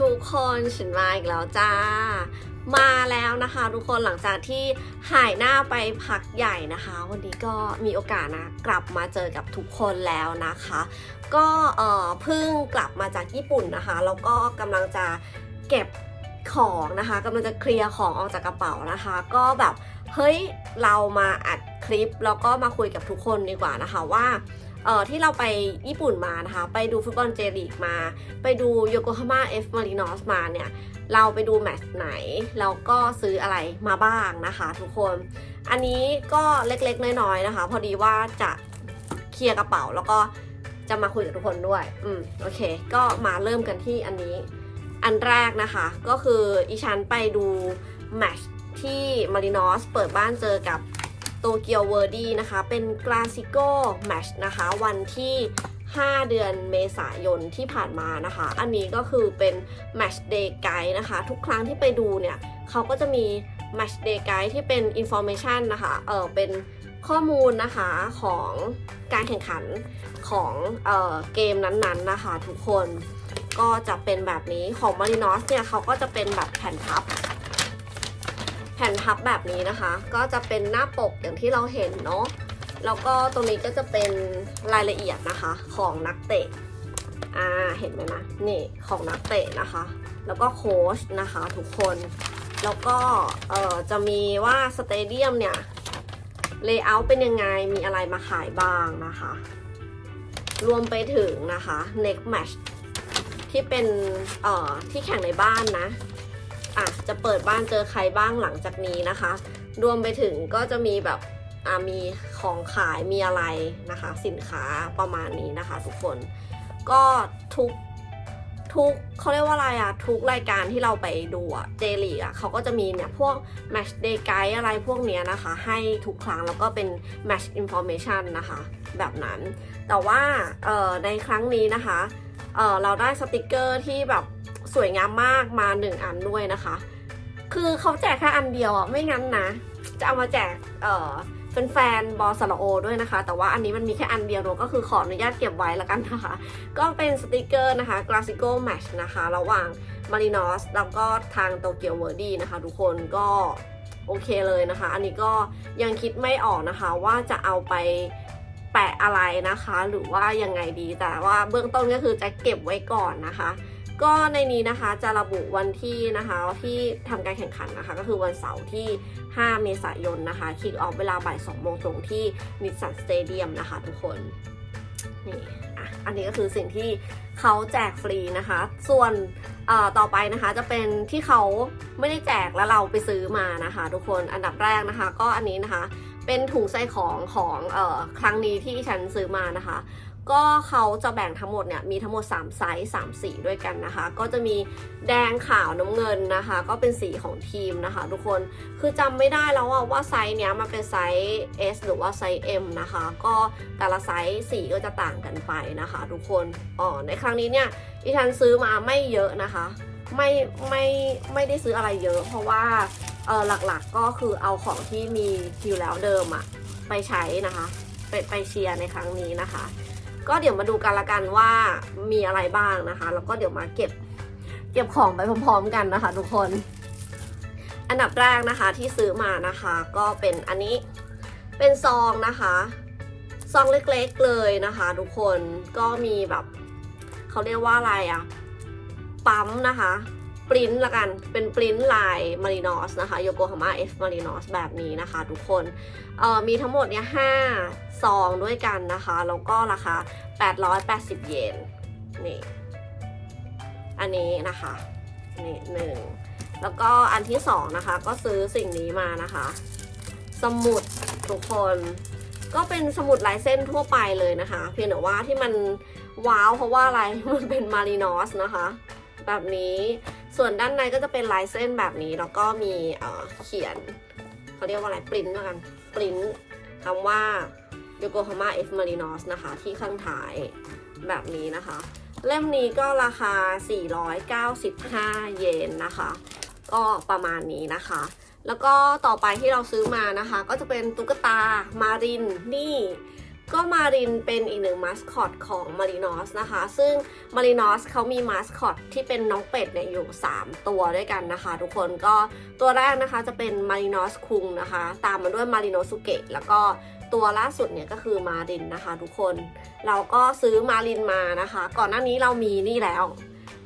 ทุกคนฉันมาอีกแล้วจ้า มาแล้วนะคะทุกคนหลังจากที่หายหน้าไปพักใหญ่นะคะ วันนี้ก็มีโอกาสนะกลับมาเจอกับทุกคนแล้วนะคะ ก็เอ่อเพิ่งกลับมาจากญี่ปุ่นนะคะแล้วก็กำลังจะเก็บของนะคะกำลังจะเคลียร์ของออกจากกระเป๋านะคะ ก็แบบเฮ้ยเรามาอัดคลิปแล้วก็มาคุยกับทุกคนดีกว่านะคะว่า เอ่อที่เราไปญี่ปุ่นมานะคะ ไปดูฟุตบอลเจลีกมา ไปดูโยโกฮาม่าเอฟมารินอสมาเนี่ย เราไปดูแมตช์ไหน แล้วก็ซื้ออะไรมาบ้างนะคะทุกคน อันนี้ก็เล็กๆ น้อยๆนะคะ พอดีว่าจะเคลียร์กระเป๋าแล้วก็จะมาคุยกับทุกคนด้วย อืม โอเค ก็มาเริ่มกันที่อันนี้ อันแรกนะคะ ก็คืออีฉันไปดูแมตช์ที่มารินอสเปิดบ้านเจอกับ โตเกียวเวอร์ดี้นะคะ เป็นกลาซิโกแมชนะคะ วันที่ 5 เดือนเมษายนที่ผ่านมานะคะ อันนี้ก็คือเป็น Match Day Guide นะคะ ทุกครั้งที่ไปดูเนี่ยเขาก็จะมี Match Day Guide ที่เป็น Information นะคะ เออเป็นข้อมูลนะคะของการแข่งขันของเออเกมนั้นๆนะคะทุกคนก็จะเป็นแบบนี้ของ Marinos เนี่ยเขาก็จะเป็นแบบแผ่นพับ แผ่นพับแบบนี้นะคะ ก็จะเป็นหน้าปกอย่างที่เราเห็นเนาะแล้วก็ตรงนี้ก็จะเป็นรายละเอียดนะคะของนักเตะอ่าเห็นไหมนะนี่ของนักเตะนะคะ แล้วก็โค้ชนะคะทุกคนแล้วก็เอ่อจะมีว่าสเตเดียมเนี่ยเลเยอร์เป็นยังไงมีอะไรมาขายบ้างนะคะ รวมไปถึงนะคะ next match ที่เป็นเอ่อที่แข่งในบ้านนะ อะจะเปิดบ้านเจอใครบ้างหลังจากนี้นะคะ รวมไปถึงก็จะมีแบบอะมีของขายมีอะไรนะคะ สินค้าประมาณนี้นะคะ ทุกคนก็ทุกทุกเขาเรียกว่าอะไรอะทุกรายการที่เราไปดูอะเจลีอะเขาก็จะมีเนี่ยพวก match day guide อะไรพวกเนี้ยนะคะ ให้ทุกครั้งแล้วก็เป็น match information นะคะ แบบนั้น แต่ว่าในครั้งนี้นะคะเเราได้สติกเกอร์ที่แบบ สวยงามมากมาหนึ่งอันด้วยนะคะ คือเขาแจกแค่อันเดียวอะไม่งั้นนะ จะเอามาแจกเอ่อแฟนบอสระโอด้วยนะคะ แต่ว่าอันนี้มันมีแค่อันเดียวเนอะก็คือขออนุญาตเก็บไว้แล้วกันนะคะ ก็เป็นสติกเกอร์นะคะ Classico Match นะคะ ระหว่าง Marinos แล้วก็ทางโตเกียวเวอร์ดีนะคะ ทุกคนก็โอเคเลยนะคะ อันนี้ก็ยังคิดไม่ออกนะคะว่าจะเอาไปแปะอะไรนะคะ หรือว่ายังไงดีแต่ว่าเบื้องต้นก็คือจะเก็บไว้ก่อนนะคะ ก็ในนี้นะคะจะระบุวันที่นะคะที่ทำการแข่งขันนะคะ ก็คือวันเสาร์ที่ 5 เมษายนนะคะคิกออฟเวลาบ่าย2โมงตรงที่นิสสันสเตเดียมนะคะทุกคนนี่อะอันนี้ก็คือสิ่งที่เขาแจกฟรีนะคะ ส่วนอ่อต่อไปนะคะจะเป็นที่เขาไม่ได้แจกแล้วเราไปซื้อมานะคะ ทุกคนอันดับแรกนะคะ ก็อันนี้นะคะเป็นถุงใส่ของของเอ่อครั้งนี้ที่ฉันซื้อมานะคะ ก็เขาจะแบ่งทั้งหมดเนี่ยมีทั้งหมด 3 ไซส์3สีด้วยกันนะคะ ก็จะมีแดงขาวน้ำเงินนะคะ ก็เป็นสีของทีมนะคะ ทุกคนคือจำไม่ได้แล้วว่าว่าไซส์เนี้ยมันเป็นไซส์ S หรือว่าไซส์ M นะคะ ก็แต่ละไซส์สีก็จะต่างกันไปนะคะ ทุกคนอ๋อในครั้งนี้เนี่ยที่ฉันซื้อมาไม่เยอะนะคะ ไม่ไม่ไม่ได้ซื้ออะไรเยอะ เพราะว่าเออหลักๆก็คือเอาของที่มีอยู่แล้วเดิมอะไปใช้นะคะไปไปเชียร์ในครั้งนี้นะคะ ก็เดี๋ยวมาดูกันละกันว่ามีอะไรบ้างนะคะ แล้วก็เดี๋ยวมาเก็บเก็บของไปพร้อมๆกันนะคะ ทุกคน อันดับแรกนะคะที่ซื้อมานะคะ ก็เป็นอันนี้เป็นซองนะคะซองเล็กๆเลยนะคะ ทุกคนก็มีแบบเขาเรียกว่าอะไรอะปั๊มนะคะ ปริ้นละกัน เป็นปริ้นลายมารินอสนะคะโยโกฮาม่าเอฟมารินอสแบบนี้นะคะทุกคนเอ่อมีทั้งหมดเนี่ยห้าซองด้วยกันนะคะ แล้วก็ราคา 880 เยนนี่อันนี้นะคะนี่หนึ่งแล้วก็อันที่สองนะคะ ก็ซื้อสิ่งนี้มานะคะ สมุดทุกคนก็เป็นสมุดลายเส้นทั่วไปเลยนะคะ เพียงแต่ว่าที่มันว้าวเพราะว่าอะไรมันเป็นมารีนอสนะคะ แบบนี้ ส่วนด้านในก็จะเป็นลายเส้นแบบนี้ แล้วก็มีเเขียนเขาเรียกว่าอะไรปริ้นแล้วกันปริ้นคำว่า Yokohama F Marinos นะคะ ที่ข้างท้ายแบบนี้นะคะ เล่มนี้ก็ราคา 495 เยนนะคะ ก็ประมาณนี้นะคะ แล้วก็ต่อไปที่เราซื้อมานะคะ ก็จะเป็นตุ๊กตามารินนี่ ก็มารินเป็นอีกหนึ่งมาสคอตของมารินอสนะคะ ซึ่งมารินอสเขามีมาสคอตที่เป็นน้องเป็ดเนี่ยอยู่ 3 ตัวด้วยกันนะคะ ทุกคนก็ตัวแรกนะคะจะเป็นมารินอสคุงนะคะ ตามมาด้วยมาริโนสุเกะแล้วก็ตัวล่าสุดเนี่ยก็คือมารินนะคะทุกคน เราก็ซื้อมารินมานะคะ ก่อนหน้านี้เรามีนี่แล้ว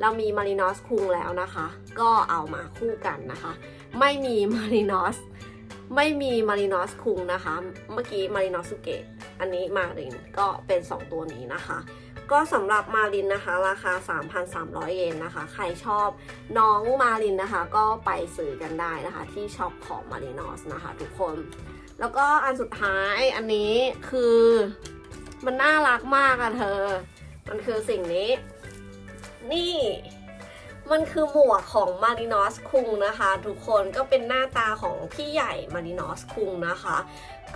เรามีมารินอสคุงแล้วนะคะ ก็เอามาคู่กันนะคะ ไม่มีมารินอสไม่มีมารินอสคุงนะคะ เมื่อกี้มารินอสสุเกะ อันนี้มารินก็เป็น 2 ตัวนี้นะคะ ก็สำหรับมารินนะคะ ราคา 3,300 เยนนะคะ ใครชอบน้องมารินนะคะ ก็ไปซื้อกันได้นะคะ ที่ช็อปของมารินอสนะคะ ทุกคน แล้วก็อันสุดท้ายอันนี้คือมันน่ารักมากอะเธอ มันคือสิ่งนี้ นี่มันคือหมวกของมารินอสคุงนะคะ ทุกคนก็เป็นหน้าตาของพี่ใหญ่มารินอสคุงนะคะ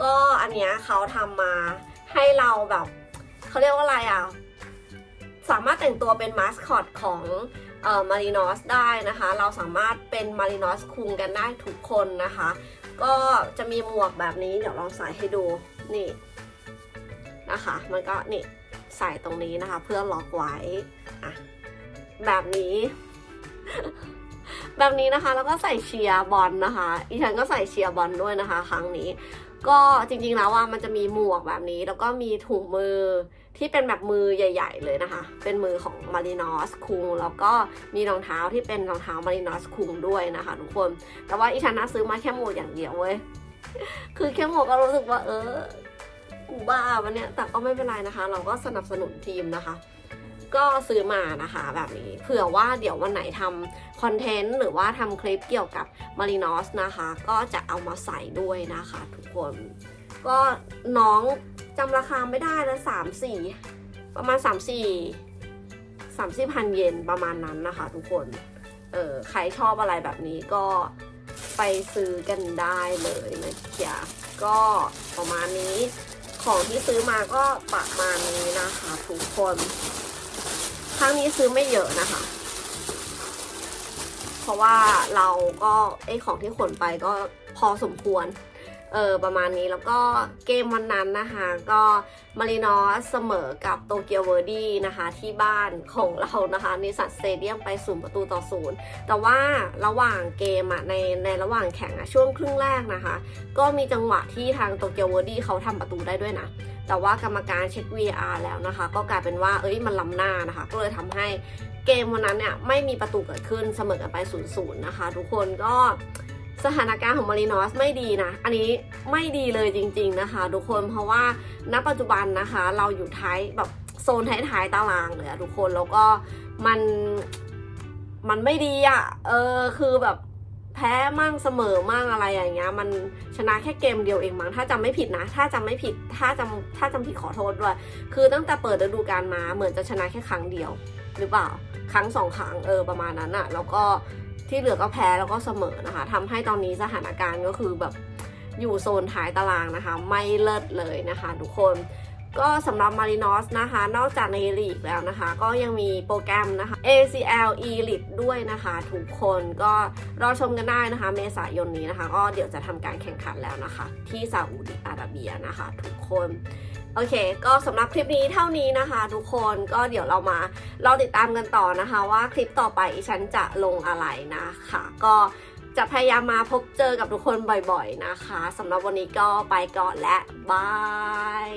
ก็อันเนี้ยเขาทำมาให้เราแบบเขาเรียกว่าอะไรอะ สามารถแต่งตัวเป็นมาสคอตของเอ่อมารินอสได้นะคะ เราสามารถเป็นมารินอสคุงกันได้ทุกคนนะคะ ก็จะมีหมวกแบบนี้เดี๋ยวลองใส่ให้ดูนี่นะคะ มันก็นี่ใส่ตรงนี้นะคะ เพื่อล็อกไว้อะแบบนี้ แบบนี้นะคะแล้วก็ใส่เชียร์บอลนะคะอีฉันก็ใส่เชียร์บอลด้วยนะคะ ครั้งนี้ ก็จริงๆแล้วว่ามันจะมีหมวกแบบนี้ แล้วก็มีถุงมือที่เป็นแบบมือใหญ่ ๆ เลยนะคะ เป็นมือของมารินอสคุงแล้วก็มีรองเท้าที่เป็นรองเท้ามารินอสคุงด้วยนะคะทุกคน แต่ว่าอีฉันนะซื้อมาแค่หมวกอย่างเดียวเว้ย คือแค่หมวกก็รู้สึกว่าเออกูบ้าวันเนี้ยแต่ก็ไม่เป็นไรนะคะ เราก็สนับสนุนทีมนะคะ ก็ซื้อมานะคะแบบนี้ เผื่อว่าเดี๋ยววันไหนทำคอนเทนต์หรือว่าทำคลิปเกี่ยวกับมารินอสนะคะ ก็จะเอามาใส่ด้วยนะคะทุกคน ก็น้องจำราคาไม่ได้แล้วสามสี่ประมาณสามสี่สามสี่พันเยนประมาณนั้นนะคะทุกคน เออใครชอบอะไรแบบนี้ก็ไปซื้อกันได้เลยนะจ๊ะก็ประมาณนี้ของที่ซื้อมาก็ประมาณนี้นะคะทุกคน ครั้งนี้ซื้อไม่เยอะนะคะ เพราะว่าเราก็ไอของที่ขนไปก็พอสมควร เออประมาณนี้แล้วก็เกมวันนั้นนะคะก็มารินอสเสมอกับโตเกียวเวอร์ดี้นะคะที่บ้านของเรานะคะนิสัตสเตเดียมไปศูนย์ประตูต่อศูนย์แต่ว่าระหว่างเกมอะในในระหว่างแข่งอะช่วงครึ่งแรกนะคะ ก็มีจังหวะที่ทางโตเกียวเวอร์ดี้เขาทำประตูได้ด้วยนะแต่ว่ากรรมการเช็ค VR แล้วนะคะ ก็กลายเป็นว่าเอ้ยมันล้ำหน้านะคะ ก็เลยทำให้เกมวันนั้นเนี่ยไม่มีประตูเกิดขึ้นเสมอกันไป0ูนย์นะคะ ทุกคนก็ สถานการณ์ของมารินอสไม่ดีนะ อันนี้ไม่ดีเลยจริง ๆ นะคะทุกคนเพราะว่าณปัจจุบันนะคะ เราอยู่ท้ายแบบโซนท้ายๆตารางเลยอะทุกคนแล้วก็มันมันไม่ดีอะเออคือแบบแพ้มั่งเสมอมั่งอะไรอย่างเงี้ย มันชนะแค่เกมเดียวเองมั้งถ้าจำไม่ผิดนะ ถ้าจำไม่ผิดถ้าจำถ้าจำผิดขอโทษด้วย คือตั้งแต่เปิดฤดูกาลมาเหมือนจะชนะแค่ครั้งเดียว หรือเปล่า ครั้งสองครั้งเออประมาณนั้นอะแล้วก็ ที่เหลือก็แพ้แล้วก็เสมอนะคะทำให้ตอนนี้สถานการณ์ก็คือแบบอยู่โซนท้ายตารางนะคะ ไม่เลิศเลยนะคะทุกคนก็สำหรับมารินอสนะคะ นอกจากในลีกแล้วนะคะ ก็ยังมีโปรแกรมนะคะ ACL Elite ด้วยนะคะ ทุกคนก็รอชมกันได้นะคะ เมษายนนี้นะคะ ก็เดี๋ยวจะทำการแข่งขันแล้วนะคะ ที่ซาอุดิอาระเบียนะคะ ทุกคน โอเค ก็สำหรับคลิปนี้เท่านี้นะคะ ทุกคนก็เดี๋ยวเรามาเราติดตามกันต่อนะคะ ว่าคลิปต่อไปฉันจะลงอะไรนะคะ ก็จะพยายามมาพบเจอกับทุกคนบ่อยๆนะคะสำหรับวันนี้ก็ไปก่อนและบาย